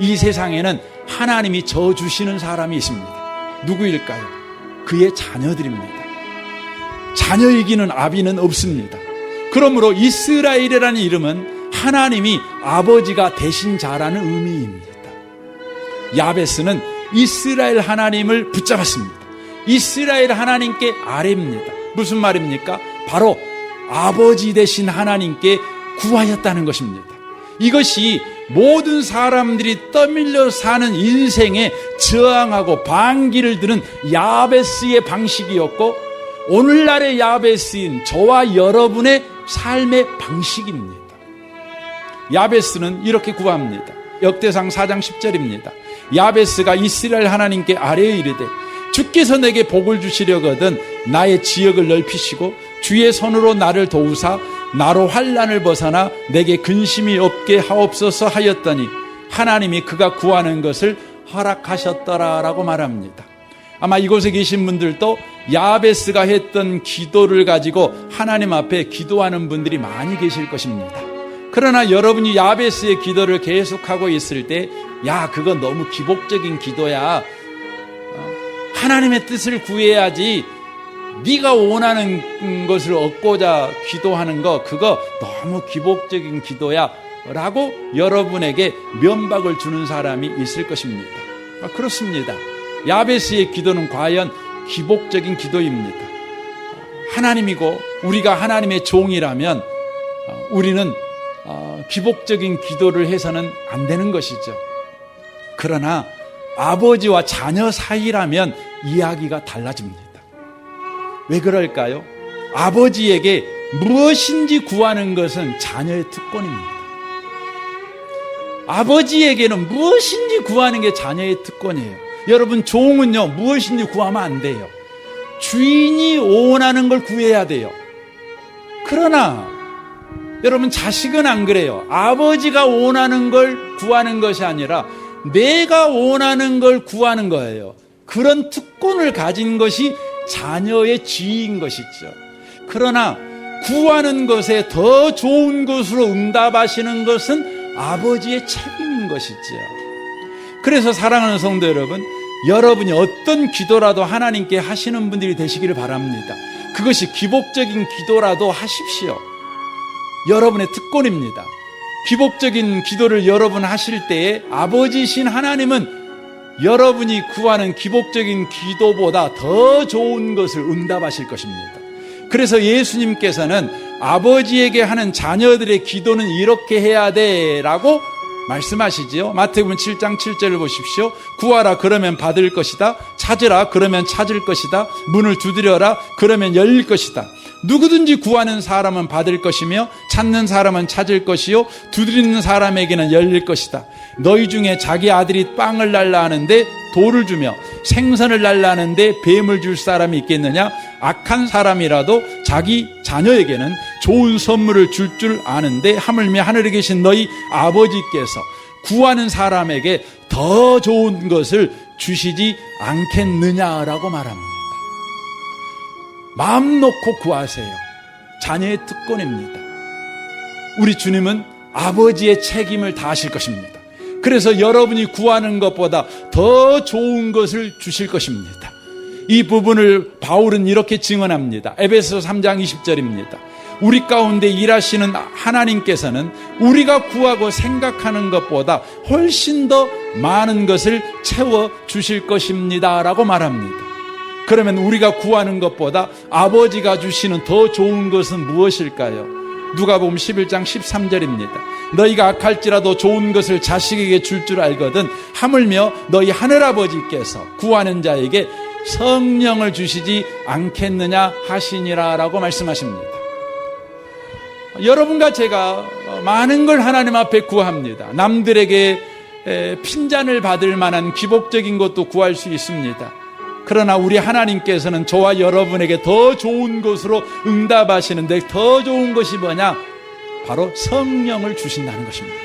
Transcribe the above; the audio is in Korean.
이 세상에는 하나님이 저 주시는 사람이 있습니다. 누구일까요? 그의 자녀들입니다. 자녀이기는 아비는 없습니다. 그러므로 이스라엘이라는 이름은 하나님이 아버지가 되신 자라는 의미입니다. 야베스는 이스라엘 하나님을 붙잡았습니다. 이스라엘 하나님께 아뢰입니다. 무슨 말입니까? 바로 아버지 되신 하나님께 구하였다는 것입니다. 이것이 모든 사람들이 떠밀려 사는 인생에 저항하고 반기를 드는 야베스의 방식이었고 오늘날의 야베스인 저와 여러분의 삶의 방식입니다. 야베스는 이렇게 구합니다. 역대상 4장 10절입니다. 야베스가 이스라엘 하나님께 아뢰어 이르되 주께서 내게 복을 주시려거든 나의 지역을 넓히시고 주의 손으로 나를 도우사 나로 환란을 벗어나 내게 근심이 없게 하옵소서 하였더니 하나님이 그가 구하는 것을 허락하셨더라라고 말합니다. 아마 이곳에 계신 분들도 야베스가 했던 기도를 가지고 하나님 앞에 기도하는 분들이 많이 계실 것입니다. 그러나 여러분이 야베스의 기도를 계속하고 있을 때, 야, 그거 너무 기복적인 기도야. 어, 하나님의 뜻을 구해야지. 네가 원하는 것을 얻고자 기도하는 거 그거 너무 기복적인 기도야. 라고 여러분에게 면박을 주는 사람이 있을 것입니다. 아, 그렇습니다. 야베스의 기도는 과연 기복적인 기도입니다. 하나님이고 우리가 하나님의 종이라면 어, 우리는 어, 기복적인 기도를 해서는 안 되는 것이죠. 그러나 아버지와 자녀 사이라면 이야기가 달라집니다. 왜 그럴까요? 아버지에게 무엇인지 구하는 것은 자녀의 특권입니다. 아버지에게는 무엇인지 구하는 게 자녀의 특권이에요. 여러분, 종은요, 무엇인지 구하면 안 돼요. 주인이 원하는 걸 구해야 돼요. 그러나, 여러분, 자식은 안 그래요. 아버지가 원하는 걸 구하는 것이 아니라 내가 원하는 걸 구하는 거예요. 그런 특권을 가진 것이 자녀의 지인 것이죠. 그러나 구하는 것에 더 좋은 것으로 응답하시는 것은 아버지의 책임인 것이죠. 그래서 사랑하는 성도 여러분, 여러분이 어떤 기도라도 하나님께 하시는 분들이 되시기를 바랍니다. 그것이 기복적인 기도라도 하십시오. 여러분의 특권입니다. 기복적인 기도를 여러분 하실 때에 아버지신 하나님은 여러분이 구하는 기복적인 기도보다 더 좋은 것을 응답하실 것입니다. 그래서 예수님께서는 아버지에게 하는 자녀들의 기도는 이렇게 해야 돼 라고 말씀하시지요. 마태복음 7장 7절을 보십시오. 구하라 그러면 받을 것이다. 찾으라 그러면 찾을 것이다. 문을 두드려라 그러면 열릴 것이다. 누구든지 구하는 사람은 받을 것이며 찾는 사람은 찾을 것이요 두드리는 사람에게는 열릴 것이다. 너희 중에 자기 아들이 빵을 날라 하는데 돌을 주며 생선을 날라 하는데 뱀을 줄 사람이 있겠느냐? 악한 사람이라도 자기 자녀에게는 좋은 선물을 줄줄 아는데 하물며 하늘에 계신 너희 아버지께서 구하는 사람에게 더 좋은 것을 주시지 않겠느냐라고 말합니다. 마음 놓고 구하세요. 자녀의 특권입니다. 우리 주님은 아버지의 책임을 다하실 것입니다. 그래서 여러분이 구하는 것보다 더 좋은 것을 주실 것입니다. 이 부분을 바울은 이렇게 증언합니다. 에베소 3장 20절입니다. 우리 가운데 일하시는 하나님께서는 우리가 구하고 생각하는 것보다 훨씬 더 많은 것을 채워 주실 것입니다. 라고 말합니다. 그러면 우리가 구하는 것보다 아버지가 주시는 더 좋은 것은 무엇일까요? 누가복음 11장 13절입니다. 너희가 악할지라도 좋은 것을 자식에게 줄줄 알거든 하물며 너희 하늘 아버지께서 구하는 자에게 성령을 주시지 않겠느냐 하시니라라고 말씀하십니다. 여러분과 제가 많은 걸 하나님 앞에 구합니다. 남들에게 핀잔을 받을 만한 기복적인 것도 구할 수 있습니다. 그러나 우리 하나님께서는 저와 여러분에게 더 좋은 것으로 응답하시는데 더 좋은 것이 뭐냐? 바로 성령을 주신다는 것입니다.